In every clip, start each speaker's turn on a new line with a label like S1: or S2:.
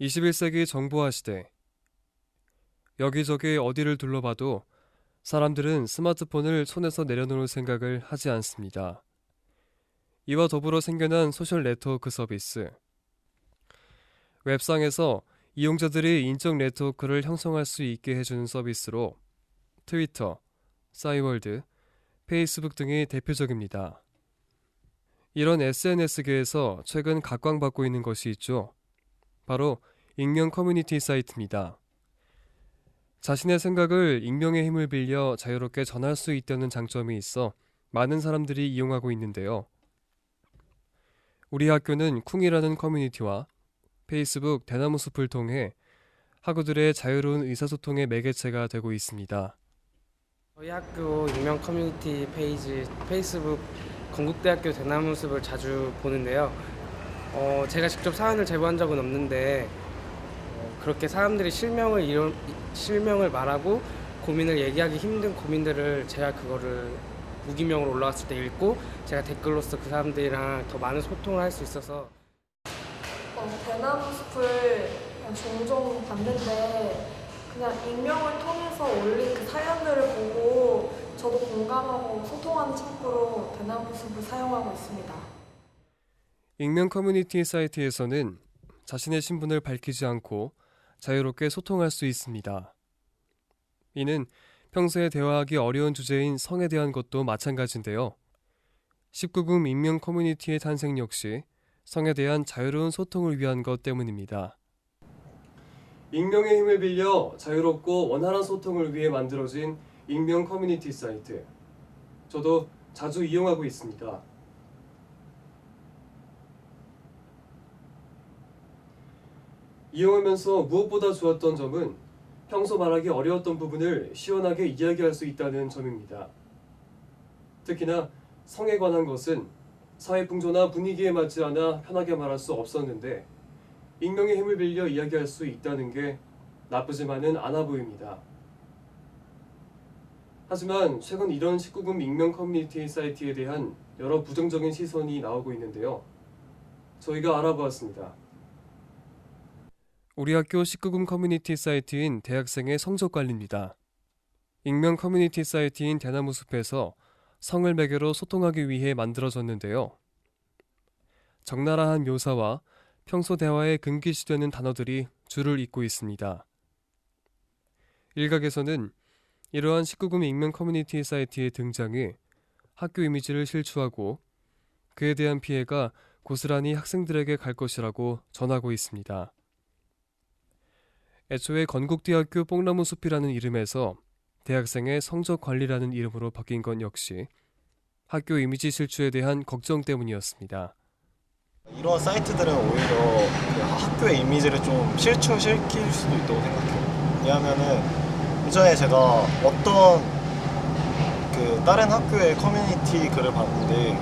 S1: 21세기 정보화 시대. 여기저기 어디를 둘러봐도 사람들은 스마트폰을 손에서 내려놓을 생각을 하지 않습니다. 이와 더불어 생겨난 소셜 네트워크 서비스. 웹상에서 이용자들이 인적 네트워크를 형성할 수 있게 해주는 서비스로 트위터, 싸이월드, 페이스북 등이 대표적입니다. 이런 SNS계에서 최근 각광받고 있는 것이 있죠. 바로 익명 커뮤니티 사이트입니다. 자신의 생각을 익명의 힘을 빌려 자유롭게 전할 수 있다는 장점이 있어 많은 사람들이 이용하고 있는데요. 우리 학교는 쿵이라는 커뮤니티와 페이스북 대나무 숲을 통해 학우들의 자유로운 의사소통의 매개체가 되고 있습니다.
S2: 저희 학교 익명 커뮤니티 페이지 페이스북 건국대학교 대나무 숲을 자주 보는데요. 어, 제가 직접 사연을 제보한 적은 없는데 어, 그렇게 사람들이 실명을 이런 실명을 말하고 고민을 얘기하기 힘든 고민들을 제가 그거를 무기명으로 올라왔을 때 읽고 제가 댓글로서 그 사람들이랑 더 많은 소통을 할 수 있어서
S3: 어, 대나무 숲을 종종 봤는데 그냥 익명을 통해서 올린 그 사연들을 보고 저도 공감하고 소통하는 창구로 대나무 숲을 사용하고 있습니다.
S1: 익명 커뮤니티 사이트에서는 자신의 신분을 밝히지 않고 자유롭게 소통할 수 있습니다. 이는 평소에 대화하기 어려운 주제인 성에 대한 것도 마찬가지인데요. 19금 익명 커뮤니티의 탄생 역시 성에 대한 자유로운 소통을 위한 것 때문입니다. 익명의 힘을 빌려 자유롭고 원활한 소통을 위해 만들어진 익명 커뮤니티 사이트. 저도 자주 이용하고 있습니다. 이용하면서 무엇보다 좋았던 점은 평소 말하기 어려웠던 부분을 시원하게 이야기할 수 있다는 점입니다. 특히나 성에 관한 것은 사회 풍조나 분위기에 맞지 않아 편하게 말할 수 없었는데 익명의 힘을 빌려 이야기할 수 있다는 게 나쁘지만은 않아 보입니다. 하지만 최근 이런 19금 익명 커뮤니티 사이트에 대한 여러 부정적인 시선이 나오고 있는데요. 저희가 알아보았습니다. 우리 학교 19금 커뮤니티 사이트인 대학생의 성적 관리입니다. 익명 커뮤니티 사이트인 대나무 숲에서 성을 매개로 소통하기 위해 만들어졌는데요. 적나라한 묘사와 평소 대화에 금기시되는 단어들이 줄을 잇고 있습니다. 일각에서는 이러한 19금 익명 커뮤니티 사이트의 등장이 학교 이미지를 실추하고 그에 대한 피해가 고스란히 학생들에게 갈 것이라고 전하고 있습니다. 애초에 건국대학교 뽕나무 숲이라는 이름에서 대학생의 성적 관리라는 이름으로 바뀐 건 역시 학교 이미지 실추에 대한 걱정 때문이었습니다.
S4: 이런 사이트들은 오히려 그 학교의 이미지를 좀 실추시킬 수도 있다고 생각해요. 왜냐하면은 예전에 제가 어떤 그 다른 학교의 커뮤니티 글을 봤는데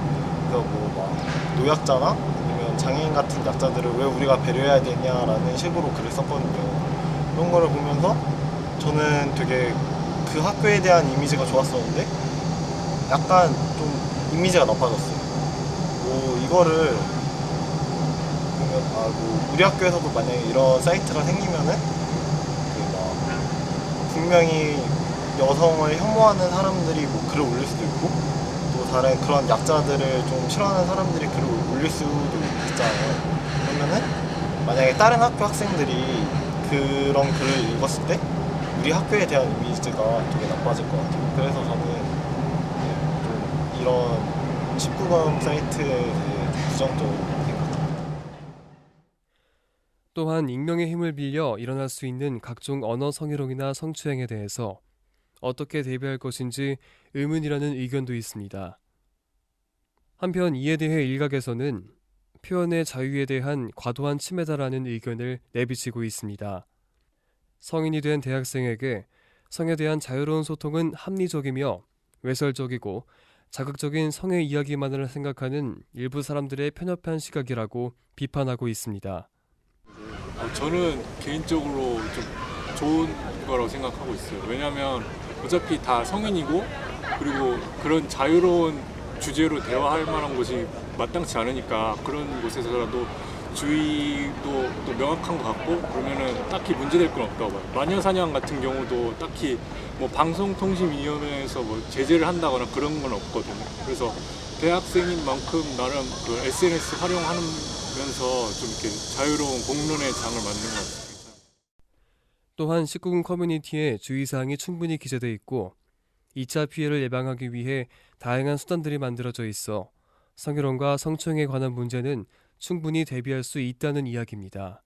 S4: 그뭐막 노약자나 아니면 장애인 같은 약자들을 왜 우리가 배려해야 되냐라는 식으로 글을 썼거든요. 그런 거를 보면서 저는 되게 그 학교에 대한 이미지가 좋았었는데 약간 좀 이미지가 나빠졌어요. 뭐 이거를 보면 아뭐 우리 학교에서도 만약에 이런 사이트가 생기면은 그막 분명히 여성을 혐오하는 사람들이 뭐 글을 올릴 수도 있고 또 다른 그런 약자들을 좀 싫어하는 사람들이 글을 올릴 수도 있잖아요. 그러면은 만약에 다른 학교 학생들이 그런 글을 읽었을 때 우리 학교에 대한 이미지가 되게 나빠질 것 같아요. 그래서 저는 이런 19금 사이트에 부정적으로 생각합니다.
S1: 또한 익명의 힘을 빌려 일어날 수 있는 각종 언어 성희롱이나 성추행에 대해서 어떻게 대비할 것인지 의문이라는 의견도 있습니다. 한편 이에 대해 일각에서는 표현의 자유에 대한 과도한 침해다라는 의견을 내비치고 있습니다. 성인이 된 대학생에게 성에 대한 자유로운 소통은 합리적이며 외설적이고 자극적인 성의 이야기만을 생각하는 일부 사람들의 편협한 시각이라고 비판하고 있습니다.
S5: 어, 저는 개인적으로 좀 좋은 거라고 생각하고 있어요. 왜냐하면 어차피 다 성인이고 그리고 그런 자유로운 주제로 대화할 만한 곳이 마땅치 않으니까 그런 곳에서라도 주의도 또 명확한 것 같고 그러면은 딱히 문제될 건 없다고 봐요. 마녀사냥 같은 경우도 딱히 뭐 방송통신위원회에서 뭐 제재를 한다거나 그런 건 없거든요. 그래서 대학생인 만큼 나름 그 SNS 활용하면서 좀 이렇게 자유로운 공론의 장을 만든 것 같아요.
S1: 또한 19금 커뮤니티에 주의사항이 충분히 기재돼 있고 2차 피해를 예방하기 위해 다양한 수단들이 만들어져 있어 성희롱과 성추행에 관한 문제는 충분히 대비할 수 있다는 이야기입니다.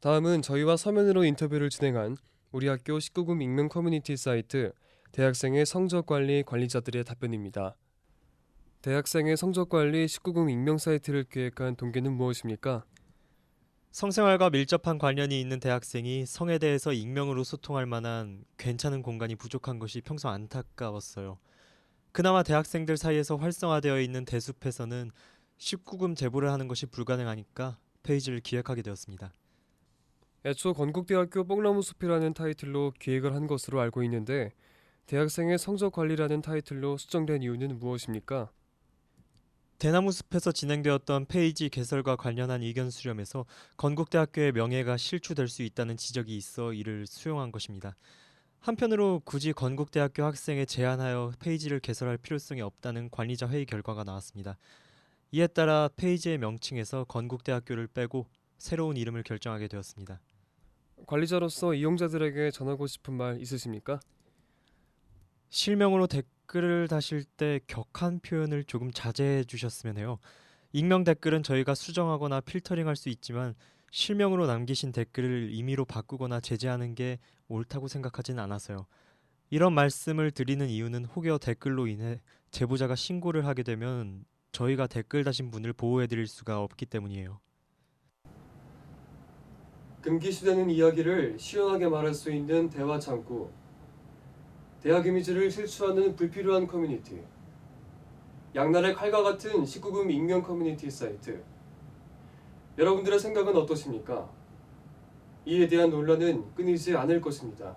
S1: 다음은 저희와 서면으로 인터뷰를 진행한 우리 학교 19금 익명 커뮤니티 사이트 대학생의 성적 관리 관리자들의 답변입니다. 대학생의 성적 관리 19금 익명 사이트를 기획한 동기는 무엇입니까?
S6: 성생활과 밀접한 관련이 있는 대학생이 성에 대해서 익명으로 소통할 만한 괜찮은 공간이 부족한 것이 평소 안타까웠어요. 그나마 대학생들 사이에서 활성화되어 있는 대숲에서는 19금 제보를 하는 것이 불가능하니까 페이지를 기획하게 되었습니다.
S1: 애초 건국대학교 뽕나무 숲이라는 타이틀로 기획을 한 것으로 알고 있는데 대학생의 성적 관리라는 타이틀로 수정된 이유는 무엇입니까?
S6: 대나무 숲에서 진행되었던 페이지 개설과 관련한 의견 수렴에서 건국대학교의 명예가 실추될 수 있다는 지적이 있어 이를 수용한 것입니다. 한편으로 굳이 건국대학교 학생에 제한하여 페이지를 개설할 필요성이 없다는 관리자 회의 결과가 나왔습니다. 이에 따라 페이지의 명칭에서 건국대학교를 빼고 새로운 이름을 결정하게 되었습니다.
S1: 관리자로서 이용자들에게 전하고 싶은 말 있으십니까?
S6: 실명으로 댓글을 다실 때 격한 표현을 조금 자제해 주셨으면 해요. 익명 댓글은 저희가 수정하거나 필터링할 수 있지만 실명으로 남기신 댓글을 임의로 바꾸거나 제재하는 게 옳다고 생각하진 않아서요. 이런 말씀을 드리는 이유는 혹여 댓글로 인해 제보자가 신고를 하게 되면 저희가 댓글 다신 분을 보호해 드릴 수가 없기 때문이에요.
S1: 금기시되는 이야기를 시원하게 말할 수 있는 대화 창구 대학 이미지를 실추하는 불필요한 커뮤니티 양날의 칼과 같은 19금 익명 커뮤니티 사이트 여러분들의 생각은 어떠십니까? 이에 대한 논란은 끊이지 않을 것입니다.